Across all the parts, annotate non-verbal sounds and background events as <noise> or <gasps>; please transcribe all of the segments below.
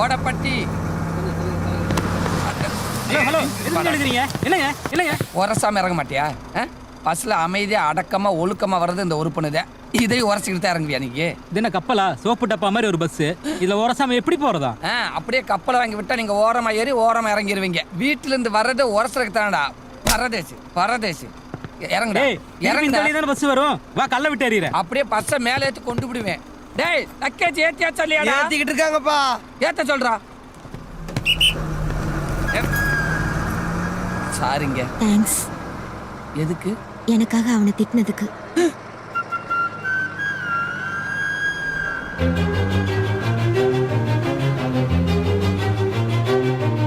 ஓடப்பட்டி. என்னங்க என்னங்க? உரசாம இறங்க மாட்டியா? பஸ்ல அமைதியா அடக்கமா ஒழுக்கமா வர்றது இந்த உறுப்பினதே இதையும் உரசிக்கிட்டு தான் இறங்குவியா நீங்க? இது என்ன கப்பலா? சோப்பு டப்பா மாதிரி ஒரு பஸ் இதுல உரசாம எப்படி போறதா? அப்படியே கப்பலை வாங்கி விட்டா நீங்க ஓரமா ஏறி ஓரமா இறங்கிடுவீங்க வீட்டுல இருந்து வர்றது உரசலுக்கு தானடா? பரதேசி பரதேசி. இறங்குடா. தானே பஸ் வரும். வா கல்ல விட்டு எறிகிறேன் அப்படியே பஸ்ஸை மேலே ஏத்தி கொண்டு விடுவேன் டேய் லக்கேஜ் ஏத்தியா சொல்லியாடா? ஏத்திக்கிட்டு இருக்காங்கப்பா. ஏத்த சொல்றா. சாரிங்க. தேங்க்ஸ் எதுக்கு? எனக்காக அவனை திட்டினதுக்கு.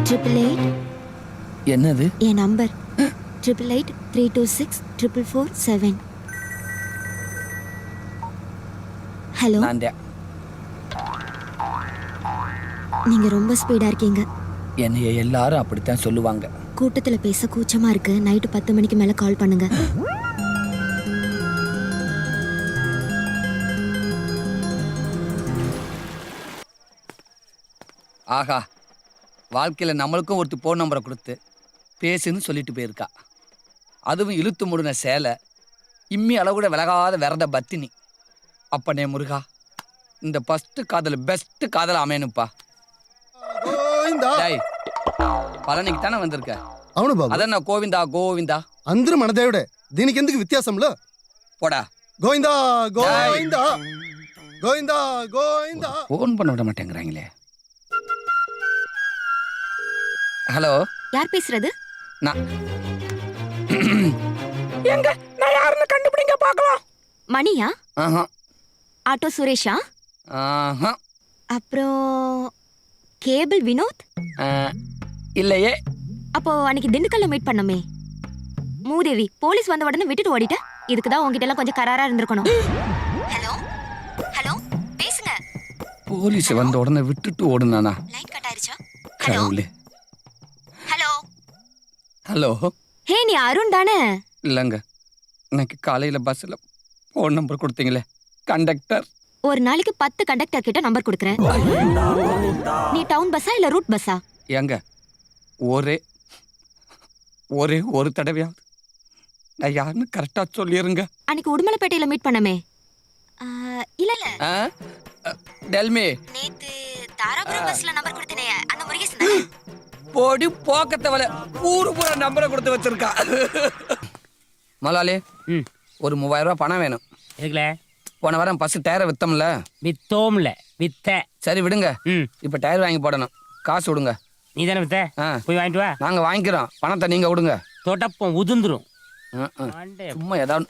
ட்ரிபிள் எயிட் என்னது? என் number. Triple eight three two six triple four seven hello? நான் தான். நீங்க ரொம்ப ஸ்பீடா இருக்கீங்க. என்னைய எல்லாரும் அப்படித்தான் சொல்லுவாங்க. கூட்டத்துல பேச கூச்சமா இருக்கு. நைட்டு பத்து மணிக்கு மேல கால் பண்ணுங்க. ஆஹா. வாழ்க்கையில் நம்மளுக்கும் ஒருத்தி ஃபோன் நம்பரை கொடுத்து பேசுன்னு சொல்லிட்டு போயிருக்கா. அதுவும் இழுத்து முடுன சேலை இம்மி அளவு கூட விலகாத விரத பத்தினி. அப்பனே முருகா இந்த ஃபஸ்ட்டு காதல் பெஸ்ட் காதல் அமையணுப்பா గోవిందా டேய் பழனிக்கு தானே வந்திருக்க అవును బాబు அதான் நான் கோவிந்தா கோவிந்தா అందరూ మన దేవుడే దీనికి ఎందుకు వ్యత్యాసంలో போடா గోవిందా గోవిందా గోవిందా గోవిందా ஃபோன் பண்ண விட மாட்டேங்கிறாங்களே ஹலோ யார் பேசுறது நான் எங்க நான் யாருன்னு கண்டுபிடிங்க பார்க்கலாம் மணியா ஆஹா ஆட்டோ சுரேஷா? ஆஹா. அப்புறம் கேபிள் வினோத்? இல்லையே. அப்போ அன்னைக்கு திண்டுக்கல்ல மீட் பண்ணமே. மூதேவி போலீஸ் வந்த உடனே விட்டுட்டு ஓடிட்ட. இதுக்கு தான் உங்ககிட்ட எல்லாம் கொஞ்சம் கராரா இருந்திருக்கணும். ஹலோ? ஹலோ? பேசுங்க. போலீஸ் வந்த உடனே விட்டுட்டு ஓடுனானா? லைன் கட் ஆயிருச்சா? ஹலோ? ஹலோ? ஹலோ? ஹே நீ அருண் தானே? இல்லைங்க. இன்னைக்கு காலையில் பஸ்ஸில் ஃபோன் நம்பர் கொடுத்தீங்களே. கண்டக்டர் ஒரு நாளைக்கு பத்து கண்டக்டர் கிட்ட நம்பர் கொடுக்குறேன். நீ டவுன் பஸ்ஸா இல்ல ரூட் பஸ்ஸா ஏங்க ஒரே ஒரே ஒரு தடவையாவது. நான் யாருன்னு கரெக்டாக சொல்லிடுங்க அன்னைக்கு உடுமலைப்பேட்டையில மீட் பண்ணமே. ஆ, இல்ல இல்ல. ஆ? டெல்மி நேத்து தாராபுரம் பஸ்ல நம்பர் கொடுத்தனே அந்த முருகேசன் தானே? <gasps> போடி போக்கத்தவளை ஊரு பூரா நம்பரை கொடுத்து வச்சிருக்கா. <laughs> மலாலி ம். ஒரு மூவாயிரம் ரூபாய் பணம் வேணும். எதுக்குல? போன வாரம் பஸ் டயரை வித்தோம்ல? வித்தோம்ல. வித்த. சரி விடுங்க. ம். இப்போ டயர் வாங்கி போடணும். காசு விடுங்க. நீ தானே வித்த? ஆ. போய் வாங்கிட்டு வா. நாங்கள் வாங்கிக்கிறோம். பணத்தை நீங்கள் விடுங்க. தொடப்பம் உதிர்ந்துரும். ம், ம். ஆண்டே. சும்மா ஏதாவது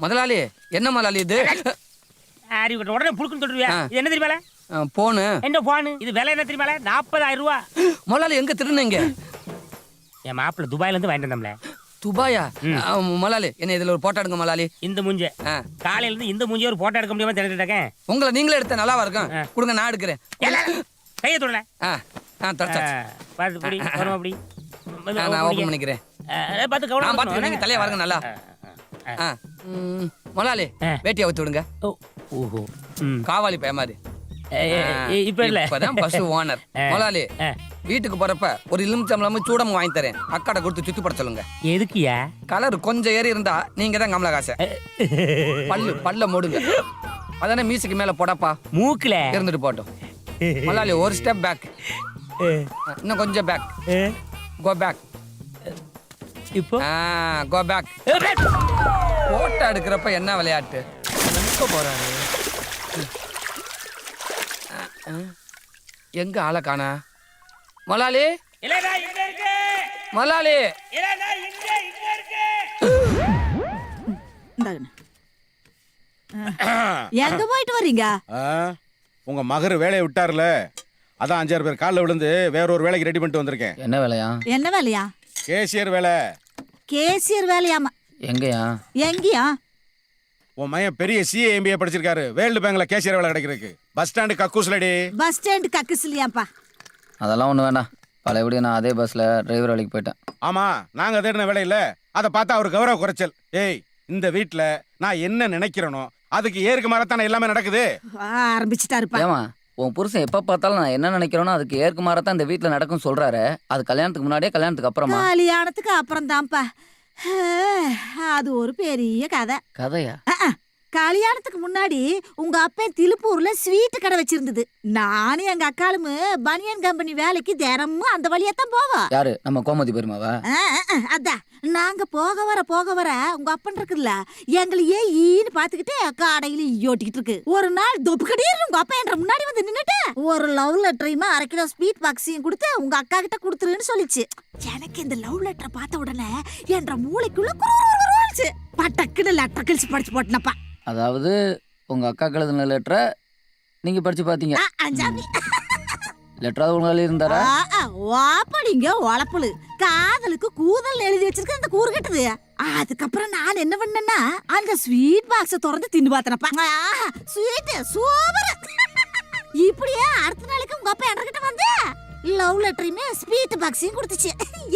முதலாளி என்ன முதலாளி இது? ஆரி விட்ட உடனே புழுக்குன்னு ஆ. இது என்ன தெரியுமால? போனு. என்ன போனு? இது விலை என்ன தெரியுமால? நாற்பதாயிரம் ரூபா. முதலாளி எங்க திருநீங்க என் மாப்பிள்ள துபாயில இருந்து வாங்கிட்டு வந்தோம்ல. துபாயா? முதலாளி என்ன இதுல ஒரு போட்டோ எடுங்க முதலாளி இந்த மூஞ்ச. காலையில இருந்து இந்த மூஞ்சிய ஒரு போட்டோ எடுக்க முடியாம தெரிஞ்சுட்டு இருக்கேன். உங்களை நீங்களே எடுத்த நல்லாவா இருக்கும். கொடுங்க நான் எடுக்கிறேன். கையை தொடல ஆ ஆ தொடச்சாச்சு. பார்த்து பிடி வரும் அப்படி நான் ஓப்பன் பண்ணிக்கிறேன். பார்த்து கவனம் பார்த்துக்கிறேன் நீங்க தலையை வாருங்க நல்லா. ஆ ம், முதலாளி ஆ. வேட்டியை அவுத்து விடுங்க. ஓஹோ. காவாலி பைய மாதிரி. ஏ, ஏ, ஏ, இப்ப இல்ல. இப்பதான் பஸ் ஓனர். <laughs> முதலாளி. வீட்டுக்கு போறப்ப ஒரு எலுமிச்சம்பளமும் சூடம் வாங்கி தரேன். அக்காட கொடுத்து சுத்தி பட சொல்லுங்க. எதுக்குயா கலர் கொஞ்சம் ஏறி இருந்தா நீங்க தான் கமலஹாசன். பல்லு பல்ல மூடுங்க. அதானே மீசுக்கு மேல போடப்பா. மூக்குல? இருந்துட்டு போட்டோம் மல்லாலி ஒரு ஸ்டெப் பேக் இன்னும் கொஞ்சம் பேக் கோ பேக் இப்போ? கோ பேக் போட்டோ எடுக்கிறப்ப என்ன விளையாட்டு? போறாரு. எங்க ஆளை காணா? மலாலி? இல்லடா இங்க இருக்கு. மலாலி? இல்லடா இங்க இங்க இருக்கு. இந்தாங்கண்ணே. எங்க போயிட்டு வர்றீங்க ஆ, உங்க மகர் வேலையை விட்டார்ல. அதான் அஞ்சாறு பேர் காலில் விழுந்து வேற ஒரு வேலைக்கு ரெடி பண்ணிட்டு வந்திருக்கேன். என்ன வேலையா? என்ன வேலையா? கேசியர் வேலை. கேசியர் வேலையாமா எங்கயா? எங்கயா? உன் மையன் பெரிய சிஏ எம்பிஏ படிச்சிருக்காரு. வேர்ல்டு பேங்க்ல கேசியர் வேலை கிடைக்கிறதுக்கு. பஸ் ஸ்டாண்டு கக்கூஸ்லடி பஸ் ஸ்டாண்ட் கக்கிஸ்லியாப்பா அதெல்லாம் ஒன்றும் வேண்டாம். பழையபடி நான் அதே பஸ்ஸில் டிரைவர் வேலைக்கு போயிட்டேன். ஆமா நாங்க தேடின வேலை இல்ல அதை பார்த்தா அவர் கௌரவ குறைச்சல். ஏய் இந்த வீட்ல நான் என்ன நினைக்கிறேனோ அதுக்கு ஏருக்கு மாறத்தானே எல்லாமே நடக்குது. ஆரம்பிச்சுட்டாருப்பா. ஏமா உன் புருஷன் எப்ப பார்த்தாலும் நான் என்ன நினைக்கிறேனோ அதுக்கு ஏற்குமாறா தான் இந்த வீட்ல நடக்கும் சொல்றாரு. அது கல்யாணத்துக்கு முன்னாடியே கல்யாணத்துக்கு அப்புறமா. கல்யாணத்துக்கு அப்புறம் தான்ப்பா அது ஒரு பெரிய கதை. கதையா? கல்யாணத்துக்கு முன்னாடி உங்க அப்பா திருப்பூர்ல ஸ்வீட் கடை வச்சிருந்தது நானும் எங்க அக்காளும் பனியன் கம்பெனி வேலைக்கு தினமும் அந்த வழியா தான் போவோம் யாரு நம்ம கோமதி பெருமாவா அதான் நாங்க போக வர போக வர உங்க அப்பன் இருக்குல்ல எங்களையே ஈன்னு பாத்துக்கிட்டு கடையில ஈயோட்டிக்கிட்டு இருக்கு ஒரு நாள் தொப்பு கடியர் உங்க அப்பா என்ற முன்னாடி வந்து நின்னுட்டு ஒரு லவ் லெட்டரையுமா அரை கிலோ ஸ்வீட் பாக்ஸையும் கொடுத்து உங்க அக்கா கிட்ட கொடுத்துருன்னு சொல்லிச்சு எனக்கு இந்த லவ் லெட்டரை பார்த்த உடனே என்ற மூளைக்குள்ள குறுகுறுகுறுச்சு பட்டக்குன்னு லெட்டர் கிழிச்சு படிச்சு போட்டனப்பா அதாவது உங்க அக்கா கழுதுன லெட்டரை நீங்க படிச்சு பாத்தீங்க. ஆ, அஞ்சாமி லெட்டராவது உங்க இருந்தாரா? வாப்படிங்க உழப்புளு காதலுக்கு கூதல் எழுதி வச்சிருக்க அந்த கூறு கட்டுது. அதுக்கப்புறம் நான் என்ன பண்ணேன்னா அந்த ஸ்வீட் பாக்ஸ திறந்து தின்னு பார்த்தனப்பா ஸ்வீட் சூப்பர். இப்படியே அடுத்த நாளைக்கு உங்க அப்பா என்கிட்ட லவ் லெட்டரையுமே ஸ்வீட் பாக்ஸையும் கொடுத்துச்சு.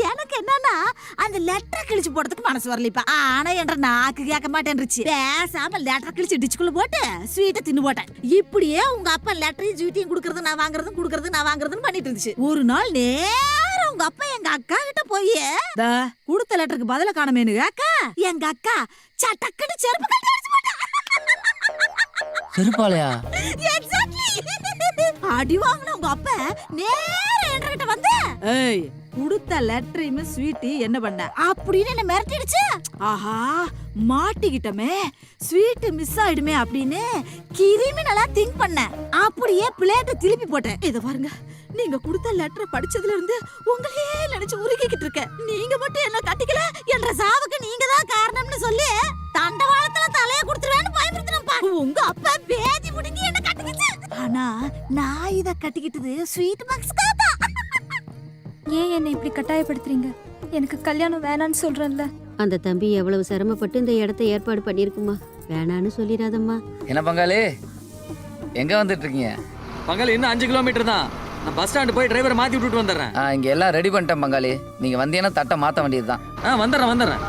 எனக்கு என்னன்னா அந்த லெட்டர் கிழிச்சு போடுறதுக்கு மனசு வரலப்பா ஆனா என்ற நாக்கு கேட்க மாட்டேன்ருச்சு பேசாம லெட்டர் கிழிச்சு டிச்சுக்குள்ள போட்டு ஸ்வீட்டை தின்னு போட்டேன். இப்படியே உங்க அப்பா லெட்டரையும் ஸ்வீட்டையும் கொடுக்கறது நான் வாங்குறதும் கொடுக்கறது நான் வாங்குறதுன்னு பண்ணிட்டு இருந்துச்சு ஒரு நாள் நேரம் உங்க அப்பா எங்க அக்கா கிட்ட போய் "தா, கொடுத்த லெட்டருக்கு பதில காணமேனு அக்கா எங்க அக்கா சட்டக்குன்னு செருப்பு செருப்பாளையா. அடி வாங்கின உங்க அப்பா நேரா என்கிட்ட வந்து ஏய் கொடுத்த லெட்டரையுமே ஸ்வீட் என்ன பண்ண? அப்படின்னு என்ன மிரட்டிடுச்சு? ஆஹா மாட்டிக்கிட்டமே ஸ்வீட் மிஸ் ஆயிடுமே அப்படின்னு கிரிமினலா திங்க் பண்ணேன் அப்படியே பிளேட்டை திருப்பி போட்டேன். இத பாருங்க நீங்க கொடுத்த லெட்டரை படிச்சதுல இருந்து உங்களையே நினைச்சு உருகிக்கிட்டு இருக்கேன் நீங்க மட்டும் என்ன கட்டிக்கல? என்ற சாவுக்கு நீங்க தான் நான் இத கட்டிக்கிட்டது ஸ்வீட் பாக்ஸ்க்காக தான் ஏன் என்னை இப்படி கட்டாயப்படுத்துறீங்க? எனக்கு கல்யாணம் வேணான்னு சொல்றேன்ல. அந்த தம்பி எவ்வளவு சிரமப்பட்டு இந்த இடத்த ஏற்பாடு பண்ணியிருக்குமா? வேணான்னு சொல்லிடாதம்மா என்ன பங்காளி? எங்க வந்துட்டு இருக்கீங்க பகல் இன்னும் அஞ்சு கிலோமீட்டர் தான். நான் பஸ் ஸ்டாண்டு போய் டிரைவரை மாத்தி விட்டுட்டு வந்துடுறேன். ஆ, இங்க எல்லாம் ரெடி பண்ணிட்டேன் பங்காளி. நீங்க வந்தீங்கன்னா தட்டை மாத்த வேண்டியதுதான். ஆ வந்துடுறேன் வந்துடுறேன்.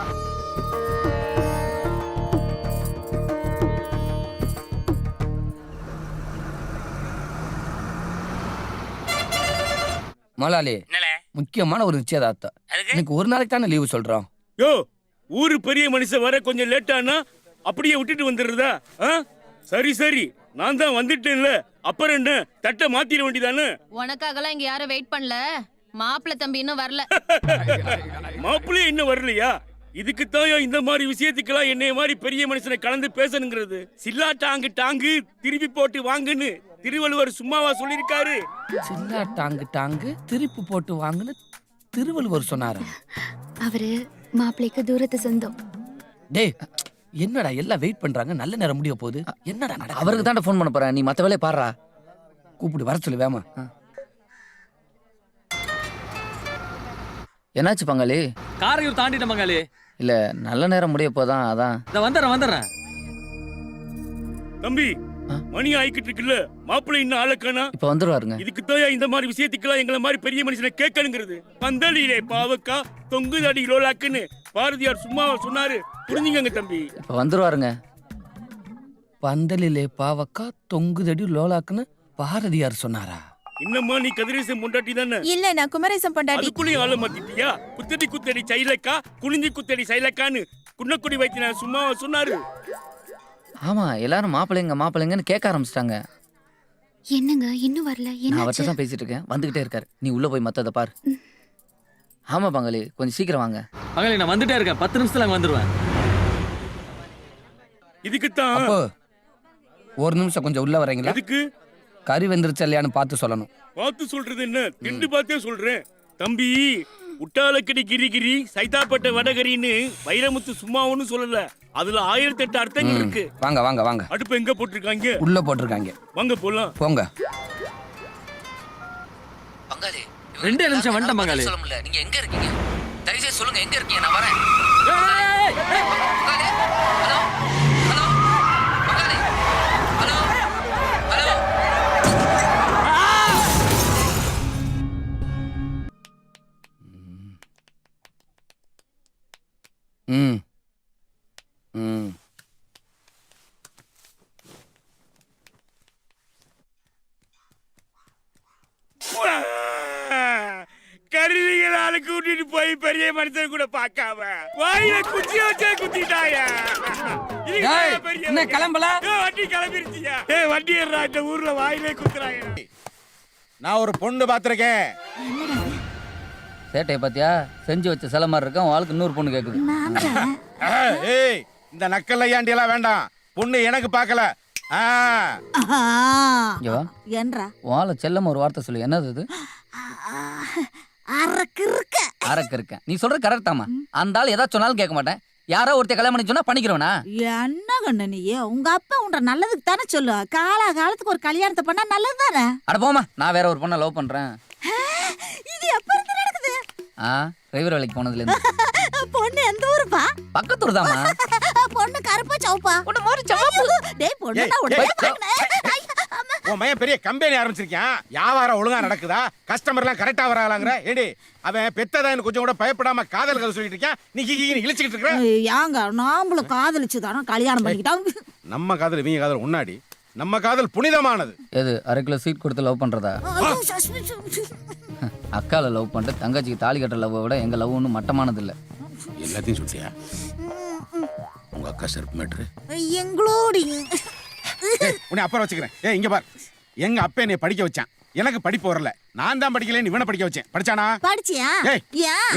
முதலாளி முக்கியமான ஒரு நிச்சயதார்த்தம். இன்னைக்கு ஒரு நாளைக்கு தானே லீவு சொல்றோம்? யோ ஊரு பெரிய மனுஷன் வர கொஞ்சம் லேட் ஆனா அப்படியே விட்டுட்டு வந்துடுறதா? ஆ? சரி சரி. நான் தான் வந்துட்டேன்ல. அப்புறம் என்ன? தட்டை மாத்திர வேண்டியதானே? உனக்காகலாம் இங்க யாரும் வெயிட் பண்ணல. மாப்பிள்ளை தம்பி இன்னும் வரல. <laughs> மாப்பிள்ளையே இன்னும் வரலையா? இதுக்கு இந்த மாதிரி விஷயத்துக்கெல்லாம் என்னைய மாதிரி பெரிய மனுஷனை கலந்து பேசணுங்கிறது? சில்லா டாங்கு டாங்கு திருப்பி போட்டு வாங்குன்னு. திருவள்ளுவர் சும்மாவா சொல்லியிருக்காரு? சில்லா டாங்கு டாங்கு திருப்பி போட்டு வாங்குன்னு திருவள்ளுவர் சொன்னாரா. அவரு மாப்பிள்ளைக்கு தூரத்து சொந்தம். டேய் என்னடா எல்லாம் வெயிட் பண்றாங்க? நல்ல நேரம் முடிய போகுது. என்னடா நடக்குது? அவருக்கு தான் ஃபோன் பண்ண போறேன். நீ மத்த வேலையை பாடுறா கூப்பிடு வர சொல்லு வேமா. என்னாச்சு பங்காளி? காரையூர் தாண்டிட்டேன் பங்காளி. இல்ல நல்ல நேரம் முடிய போதான் அதான். வந்துடுறேன் வந்துடுறேன். தம்பி? மணி ஆயிக்கிட்டு இருக்குல்ல? மாப்பிள்ளை இன்னும் ஆளக்கானா இப்ப வந்துருவாருங்க. இதுக்கு இந்த மாதிரி விஷயத்துக்கெல்லாம் எங்களை மாதிரி பெரிய மனுஷனை கேட்கணுங்கிறது. பந்தலிலே பாவக்கா தொங்குதடி லோலாக்குன்னு பாரதியார் சும்மாவா சொன்னாரு. புரிஞ்சுங்க தம்பி. இப்ப வந்துருவாருங்க. பந்தலிலே பாவக்கா தொங்குதடி லோலாக்குன்னு பாரதியார் சொன்னாரா? இன்னம்மா நீ கதிரேசன் பொண்டாட்டி தானே? இல்ல நான் குமரேசன் பொண்டாட்டி. அதுக்குள்ளேயும் ஆள மாத்திட்டியா? குத்தடி குத்தடி சைலக்கா குனிஞ்சி குத்தடி சைலக்கான்னு குன்னக்குடி வைத்திய சும்மாவா சொன்னாரு. ஆமா எல்லாரும் மாப்பிள்ளைங்க மாப்பிள்ளைங்கன்னு கேட்க ஆரம்பிச்சிட்டாங்க. என்னங்க இன்னும் வரல? நான் அவர்கிட்ட தான் பேசிட்டு இருக்கேன் வந்துகிட்டே இருக்காரு. நீ உள்ள போய் மத்தத பாரு. ஆமா பங்காளி. கொஞ்சம் சீக்கிரம் வாங்க. பங்காளி நான் வந்துட்டே இருக்கேன். பத்து நிமிஷத்துல அங்க வந்துடுவேன் இதுக்குத்தான் அப்போ ஒரு நிமிஷம் கொஞ்சம் உள்ள வரீங்களா? எதுக்கு? கறி வெந்துருச்சா இல்லையான்னு பார்த்து சொல்லணும். பார்த்து சொல்றது என்ன? திண்டு பார்த்தே சொல்றேன். தம்பி உட்டாலக்கடி கிரி கிரி சைதாப்பட்ட வடகரின்னு வைரமுத்து சும்மா ஒண்ணும் சொல்லல அதுல ஆயிரத்தி எட்டு அர்த்தங்கள். இருக்கு வாங்க வாங்க வாங்க அடுப்பு எங்க போட்டிருக்காங்க உள்ள போட்டிருக்காங்க வாங்க போலாம் போங்க பங்காளி ரெண்டே நிமிஷம் வந்துட்டேன் பங்காளி. சொல்ல முடியல நீங்க எங்க இருக்கீங்க தயவுசெய்து சொல்லுங்க எங்க இருக்கீங்க நான் வரேன் ம். ம். கருவிகளால கூட்டிட்டு போய் பெரிய மனுஷன் கூட பார்க்காம வாயில குச்சி வச்சே குத்திட்டாய? என்ன கிளம்பல? வண்டி கிளம்பிருச்சியா? ஏ வண்டி ஏறா இந்த ஊர்ல வாயிலே குத்துறாங்க நான் ஒரு பொண்ணு பாத்திருக்கேன் சேட்டையை பாத்தியா செஞ்சு வச்ச சில மாதிரி இருக்கும் ஆளுக்கு இன்னொரு பொண்ணு கேக்குது. ஏய் இந்த நக்கல் ஐயாண்டி எல்லாம் வேண்டாம். பொண்ணு எனக்கு பார்க்கல. என்றா ஆளை செல்லம் ஒரு வார்த்தை சொல்லு. என்னது இது? அரக்கு இருக்க அரக்கு இருக்கேன் நீ சொல்ற கரெக்ட் தாமா அந்த ஆள் ஏதாவது சொன்னாலும் கேட்க மாட்டேன். யாரோ ஒருத்தர் கல்யாணம் பண்ணி சொன்னா பண்ணிக்கிறவனா? என்ன கண்ணு நீ? உங்க அப்பா உன்ற நல்லதுக்கு தானே சொல்லு. காலா காலத்துக்கு ஒரு கல்யாணத்தை பண்ணா நல்லது தானே அட போமா நான் வேற ஒரு பொண்ணை லவ் பண்றேன் இது எப்ப இருந்து நடக்குது ஆ டிரைவர் வேலைக்கு போனதுல இருந்து <laughs> பொண்ணு எந்த ஊருப்பா? பக்கத்தூர் தாமா <laughs> பொண்ணு கருப்பா சவுப்பா? பொண்ணு மாதிரி சவுப்பு. டேய் பொண்ணு உடனே. உன் மையன் பெரிய கம்பெனி ஆரம்பிச்சிருக்கான். வியாபாரம் ஒழுங்கா நடக்குதா? கஸ்டமர்லாம் கரெக்டா வராங்களாங்கிற? ஏடி அவன் பெத்ததான் கொஞ்சம் கூட பயப்படாம காதல் கதை சொல்லிட்டு இருக்கான். நீ கீ இழிச்சுக்கிட்டு இருக்க. ஏங்க நாமளும் காதலிச்சு தானே கல்யாணம் பண்ணிக்கிட்டோம் நம்ம காதல் இவங்க காதல் முன்னாடி நம்ம காதல் புனிதமானது. எது அரை கிலோ சீட் கொடுத்து லவ் சஸ்பென்ஸ். அக்கால லவ் பண்ணிட்டு தங்கச்சிக்கு தாலி கட்டுற லவ்வை விட எங்க லவ் ஒன்றும் மட்டமானது இல்ல. எல்லாத்தையும் சொல்லியா உங்க அக்கா செருப்பு மேட்ரு. எங்களோடி உன்னை அப்புறம் வச்சுக்கிறேன். ஏ இங்க பார். எங்க அப்பா என்னை படிக்க வச்சான். எனக்கு படிப்பு வரல. நான் தான் படிக்கலன்னு இவனை படிக்க வச்சேன். படிச்சானா? படிச்சியா?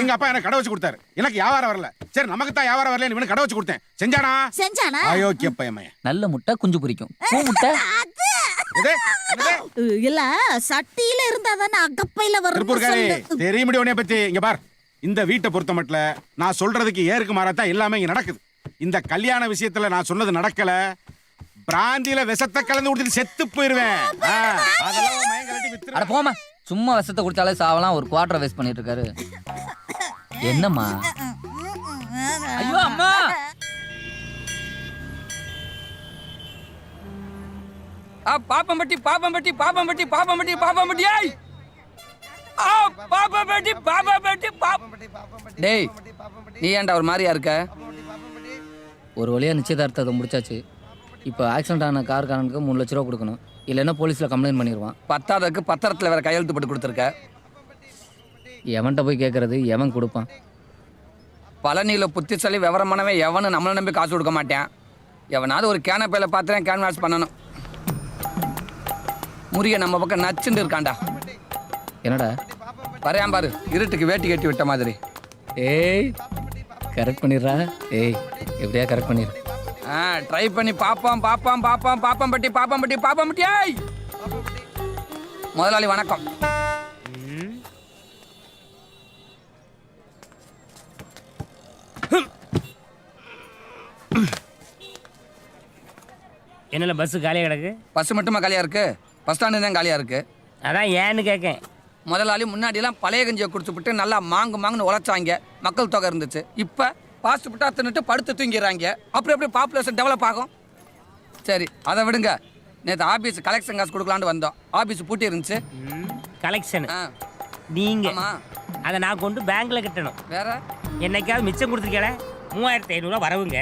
எங்க அப்பா எனக்கு கடை வச்சு கொடுத்தாரு. எனக்கு வியாபாரம் வரல. சரி நமக்கு தான் வியாபாரம் வரல இவனுக்கு கடை வச்சு கொடுத்தேன். செஞ்சானா? செஞ்சானா? அயோக்கிய பையன் நல்ல முட்டை குஞ்சு பொரிக்கும். பூ முட்டை? இல்ல சட்டியில இருந்தா தானே அகப்பையில வரும் தெரிய முடியும் உன்னைய பத்தி? இங்க பார். இந்த வீட்டை பொறுத்த மட்டும் நான் சொல்றதுக்கு ஏற்கு மாறாத்தான் எல்லாமே இங்க நடக்குது. இந்த கல்யாண விஷயத்துல நான் சொன்னது நடக்கல. பிராந்தியில விஷத்தை கலந்து கொடுத்துட்டு செத்து போயிருவேன். அட போமா சும்மா விஷத்தை குடிச்சாலே சாவலாம் ஒரு குவார்டர் வேஸ்ட் பண்ணிட்டு இருக்காரு. என்னம்மா? ஐயோ அம்மா! ஆ பாப்பம்பட்டி பாப்பம்பட்டி பாப்பம்பட்டி பாப்பம்பட்டி பாப்பம்பட்டி ஏய்! ஆ பாப்பம்பட்டி பாப்பம்பட்டி பாப்பம்பட்டி டேய் நீ ஏன்டா ஒரு மாதிரியா இருக்க? ஒரு வழியா நிச்சயதார்த்தத்தை முடிச்சாச்சு. இப்போ ஆக்சிடென்ட் ஆன கார்காரனுக்கு மூணு லட்ச ரூபா கொடுக்கணும். இல்லைன்னா போலீஸில் கம்ப்ளைண்ட் பண்ணிடுவான் பத்தாவதுக்கு பத்திரத்துல வேற கையெழுத்து போட்டு கொடுத்துருக்க. எவன்கிட்ட போய் கேட்கறது எவன் கொடுப்பான்? பழனியில புத்திசாலி விவரமானவன் எவனும் நம்மளை நம்பி காசு கொடுக்க மாட்டேன். எவனாவது ஒரு கேனப்பையில பார்த்து கேன்வாஸ் பண்ணணும். முருக நம்ம பக்கம் நச்சுன்னு இருக்கான்டா. என்னடா? வரையான் பாரு. இருட்டுக்கு வேட்டி கட்டி விட்ட மாதிரி. ஏய் கரெக்ட் பண்ணிடுறா. ஏய் எப்படியா கரெக்ட் பண்ணிடு ஆ ட்ரை பண்ணி பாப்போம் பாப்போம் பாப்போம் பாப்பம் பட்டி பாப்பம் பட்டி பாப்பம் பட்டி ஏய்! முதலாளி வணக்கம். என்னல பஸ் காலியா கிடக்கு? பஸ் மட்டுமா காலியா இருக்கு? பஸ் ஸ்டாண்டு தான் காலியா இருக்கு. அதான் ஏன்னு கேட்கேன் முதலாளி முன்னாடிலாம் பழைய கஞ்சியை குடிச்சுப்புட்டு நல்லா மாங்கு மாங்குன்னு உழைச்சாங்க. மக்கள் தொகை இருந்துச்சு. இப்போ பாஸ்ட் புட்டா தின்னுட்டு படுத்து தூங்கிடுறாங்க. அப்புறம் எப்படி பாப்புலேஷன் டெவலப் ஆகும்? சரி அதை விடுங்க. நேற்று ஆஃபீஸ் கலெக்ஷன் காசு கொடுக்கலான்னு வந்தோம். ஆஃபீஸ் பூட்டி இருந்துச்சு. கலெக்ஷன் நீங்க. அதை நான் கொண்டு பேங்க்ல கட்டணும். வேற? என்னைக்காவது மிச்சம் கொடுத்துருக்கல? மூவாயிரத்தி ஐநூறுரூவா வரவுங்க.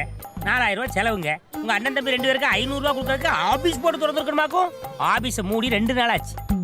நாலாயிரம் ரூபாய் செலவுங்க. உங்க அண்ணன் தம்பி ரெண்டு பேருக்கு ஐநூறுரூவா கொடுக்கறதுக்கு ஆபீஸ் போட்டு திறந்துருக்கணுமாக்கும்? ஆபீஸை மூடி ரெண்டு நாள் ஆச்சு.